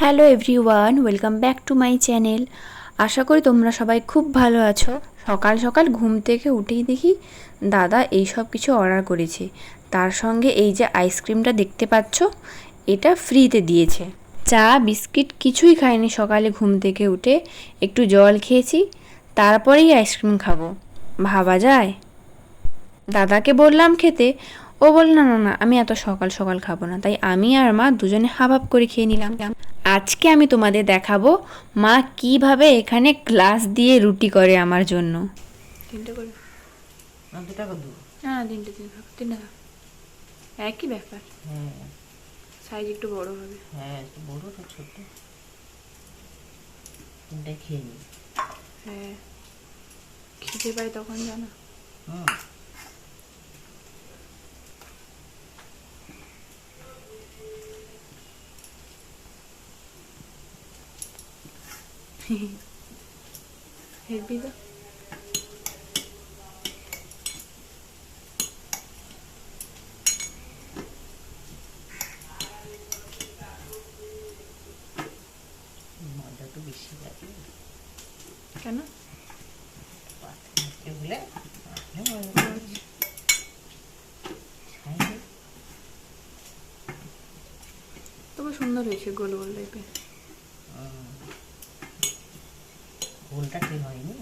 Hello everyone welcome back to my channel আশা করি তোমরা সবাই খুব ভালো আছো। সকাল সকাল ঘুম থেকে উঠেই দেখি দাদা এই সব কিছু অর্ডার করেছে। তার সঙ্গে এই যে আইসক্রিমটা দেখতে পাচ্ছ, এটা ফ্রিতে দিয়েছে। চা, বিস্কিট কিছুই খাইনি সকালে ঘুম থেকে উঠে। একটু জল খেয়েছি, তারপরেই আইসক্রিম খাব। ভাবা যায়? দাদাকে বললাম খেতে ও বলল না না না আমি এত সকাল সকাল খাব না। তাই আমি আর মা দুজনে হাবাব করে খেয়ে নিলাম। আজকে আমি তোমাদের দেখাবো মা কীভাবে এখানে গ্লাস দিয়ে রুটি করে আমার জন্য। না তিনটে তিনটে একই ব্যাপার। হ্যাঁ। সাইজ একটু বড় হবে। হ্যাঁ একটু বড় তো ছোট। তিনটা নি। হ্যাঁ। খিদে পাই তখন জানো। হুম। হেভি তো বেশি লাগে। কেন। খাইলে তবে সুন্দর হয়েছে গোল গোল টাইপের হুম। গোলটা ঠিক হয়নি।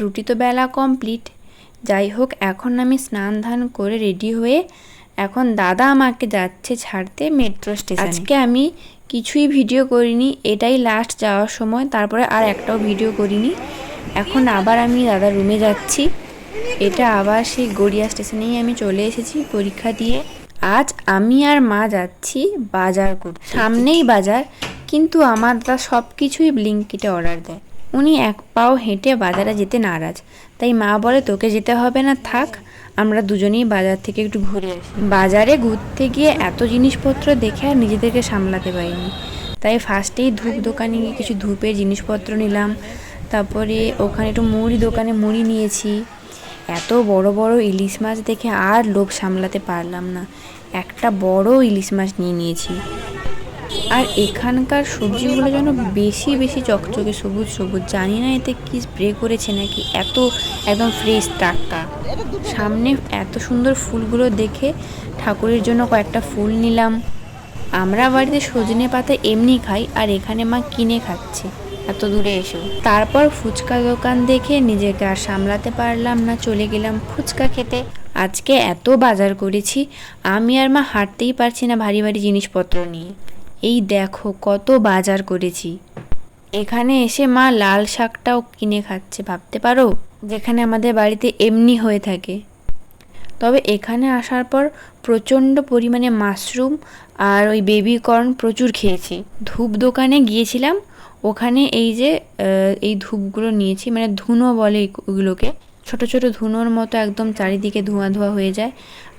রুটি তো বেলা কমপ্লিট। যাই হোক এখন আমি স্নান ধান করে রেডি হয়ে এখন দাদা আমাকে যাচ্ছে ছাড়তে মেট্রো স্টেশন আজকে আমি কিছুই ভিডিও করিনি, এটাই লাস্ট যাওয়ার সময়, তারপরে আর একটাও ভিডিও করিনি। এখন আবার আমি দাদা রুমে যাচ্ছি। এটা আবার সেই গড়িয়া স্টেশনেই আমি চলে এসেছি পরীক্ষা দিয়ে। আজ আমি আর মা যাচ্ছি বাজার করতে। সামনেই বাজার, কিন্তু আমার দাদা সব কিছুই ব্লিঙ্কিটে অর্ডার দেয়। উনি এক পাও হেঁটে বাজারে যেতে নারাজ। তাই মা বলে, তোকে যেতে হবে না, থাক। আমরা দুজনেই বাজার থেকে একটু ঘুরে আসি। বাজারে ঘুরতে গিয়ে এত জিনিসপত্র দেখে আর নিজেদেরকে সামলাতে পারিনি। তাই ফার্স্টেই ধূপ দোকানে গিয়ে কিছু ধূপের জিনিসপত্র নিলাম। তারপরে ওখানে একটু মুড়ি দোকানে মুড়ি নিয়েছি। এত বড় বড় ইলিশ মাছ দেখে আর লোভ সামলাতে পারলাম না। একটা বড় ইলিশ মাছ নিয়ে নিয়েছি। আর এখানকার সবজিগুলো যেন বেশি বেশি চকচকে সবুজ সবুজ। জানি না এতে কি স্প্রে করেছে নাকি, এত একদম ফ্রেশ টাটকা। সামনে এত সুন্দর ফুলগুলো দেখে ঠাকুরের জন্য কয়েকটা ফুল নিলাম। আমরা বাড়িতে সজনে পাতা এমনি খাই আর এখানে মা কিনে খাচ্ছে। এত দূরে এসেও তারপর ফুচকা দোকান দেখে নিজেকে আর সামলাতে পারলাম না, চলে গেলাম ফুচকা খেতে। আজকে এত বাজার করেছি, আমি আর মা হাঁটতেই পারছি না ভারী ভারী জিনিসপত্র নিয়ে। এই দেখো, কত বাজার করেছি। এখানে এসে মা লাল শাকটাও কিনে খাচ্ছে, ভাবতে পারো? যেখানে আমাদের বাড়িতে এমনি হয়ে থাকে। তবে এখানে আসার পর প্রচণ্ড পরিমাণে মাশরুম আর ওই বেবি কর্ন প্রচুর খেয়েছি। ধূপ দোকানে গিয়েছিলাম, ওখানে এই যে এই ধূপগুলো নিয়েছি মানে ধুনো বলে ওগুলোকে ছোট ছোট ধুনোর মতো একদম চারিদিকে ধোঁয়া ধোঁয়া হয়ে যায়।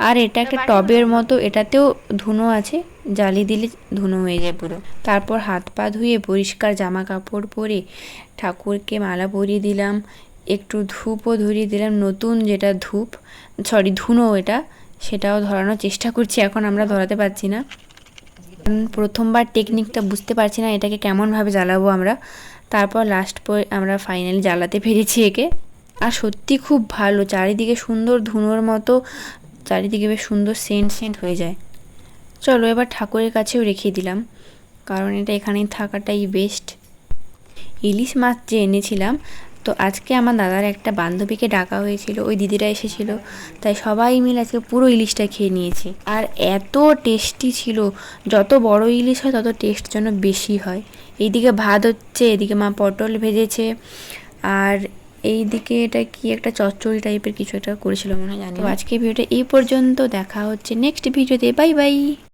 আর এটা একটা টবের মতো এটাতেও ধুনো আছে জ্বালি দিলে ধুনো হয়ে যায় পুরো। তারপর হাত পা ধুয়ে পরিষ্কার জামা কাপড় পরে ঠাকুরকে মালা পরিয়ে দিলাম একটু ধূপও ধরিয়ে দিলাম নতুন যেটা ধূপ সরি ধুনো এটা সেটাও ধরানোর চেষ্টা করছি এখন আমরা ধরাতে পারছি না। প্রথমবার টেকনিকটা বুঝতে পারছি না এটাকে কেমনভাবে জ্বালাবো আমরা। তারপর লাস্ট পর আমরা ফাইনালি জ্বালাতে পেরেছি একে। আর সত্যি খুব ভালো, চারিদিকে সুন্দর ধুনোর মতো, চারিদিকে বেশ সুন্দর সেন্ট সেন্ট হয়ে যায়। চলো এবার ঠাকুরের কাছেও রেখে দিলাম, কারণ এটা এখানেই থাকাটাই বেস্ট ইলিশ মাছ যে এনেছিলাম, তো আজকে আমার দাদার একটা বান্ধবীকে ডাকা হয়েছিল, ওই দিদিরা এসেছিল, তাই সবাই মিলে আজকে পুরো ইলিশটা খেয়ে নিয়েছি। আর এত টেস্টি ছিল, যত বড় ইলিশ হয় তত টেস্ট যেন বেশি হয়। এইদিকে ভাত হচ্ছে, এদিকে মা পটল ভেজেছে, আর এইদিকে এটা কি একটা চচ্চড়ি টাইপের কিছু একটা করেছিল মনে হয় জানি আজকে ভিডিওটা এই পর্যন্ত দেখা হচ্ছে নেক্সট ভিডিওতে বাই বাই